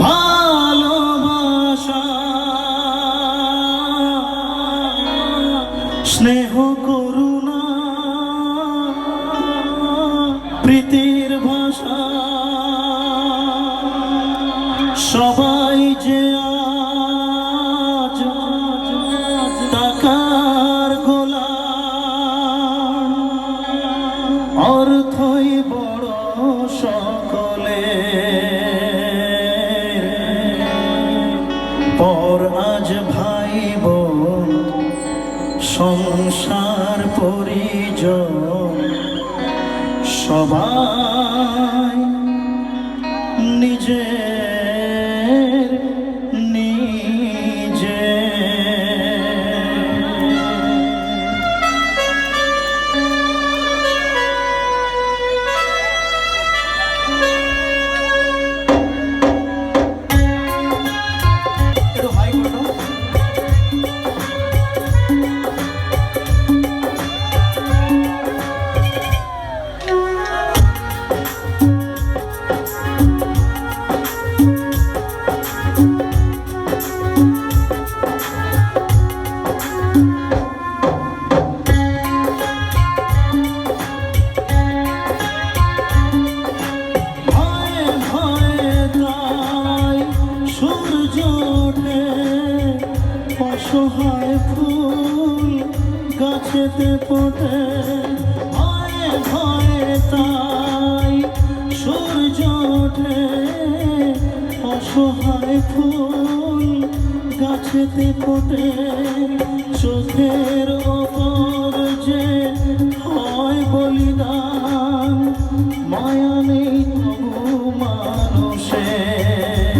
ভালোবাসা। স্নেহ করুণা প্রীতির ভাষা। সবাই যে আজ টাকার গোলাম অর্থই বড় সকলে পরিজন সবাই ফোটে ভয়ে ভয়ে তাই সূর্য ওঠে। অসহায় ফুল গাছেতে ফোটে হয় বলিদান, মায়া নেই তবু মানুষের।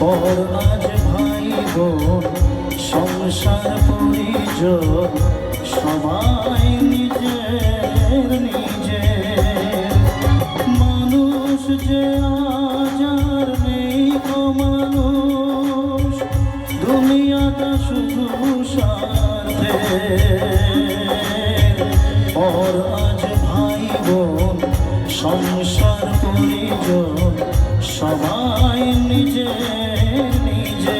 পর আজ ভাই বোন সংসার পরিজন সবাই নিজের নিজের। মানুষ যে আজ নেই গো মানুষ, দুনিয়াটা শুধু স্বার্থে ওর আজ ভাই বোন, সংসার পরিজন সবাই নিজে নিজে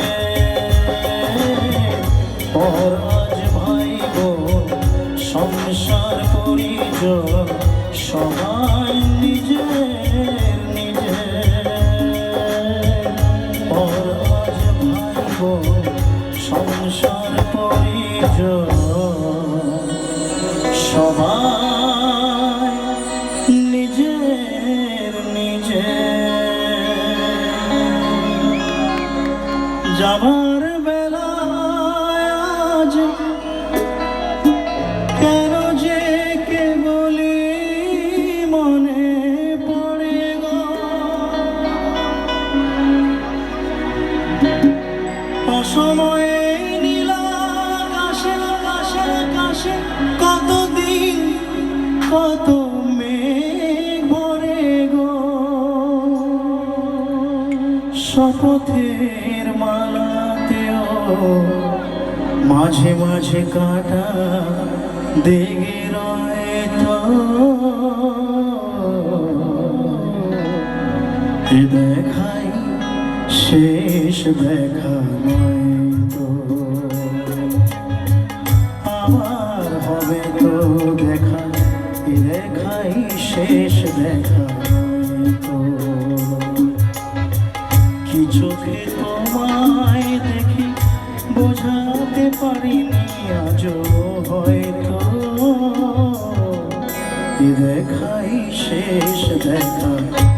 ওর সংসার সবাই নিজের নিজে। যাবার বেলায় আজ কেন যে বলি মনে পড়ে অসময়ে কত মেঘ ভরে গো। শপথের মালাতেও মাঝে মাঝে কাটা দেগে রয়ে তো দেখাই শেষ দেখা নয়। দেখা তোমায় দেখি বোঝাতে পারিনি আজও হয়তো। দেখাই শেষ দেখা।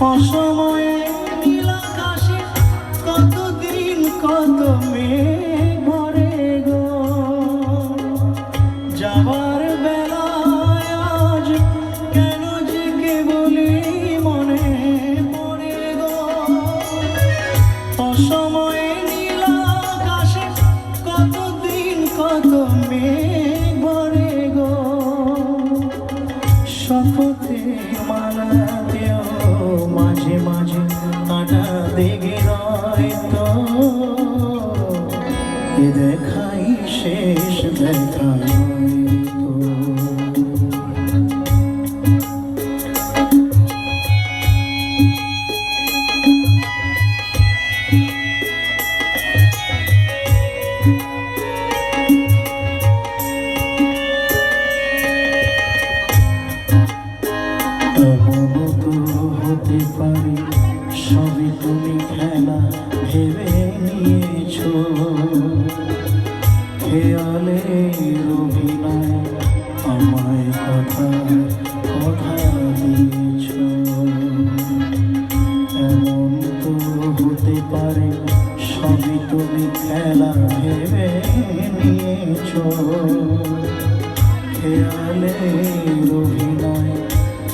অসময়ে নীল কখনো তো হতে পারে সবই তুমি খেলা ভেবে নিয়েছ খেয়ালে অভিনয় আমায় কথা কথা দিয়েছ এমন তো হতে পারে সবই তুমি খেলা ভেবে নিয়েছ খেয়ালে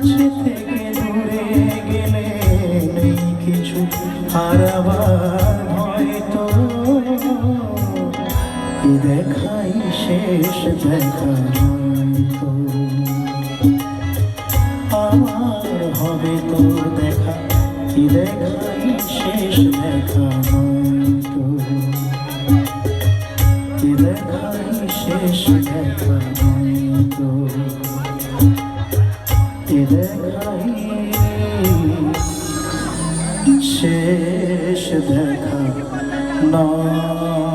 কাছে থেকে দূরে গেলে নেই কিছু। হারাবার হয়তো দেখাই শেষ দেখা হয়তো আমার হবে তো দেখা, কি দেখাই শেষ দেখা শেষ দেখা নয়তো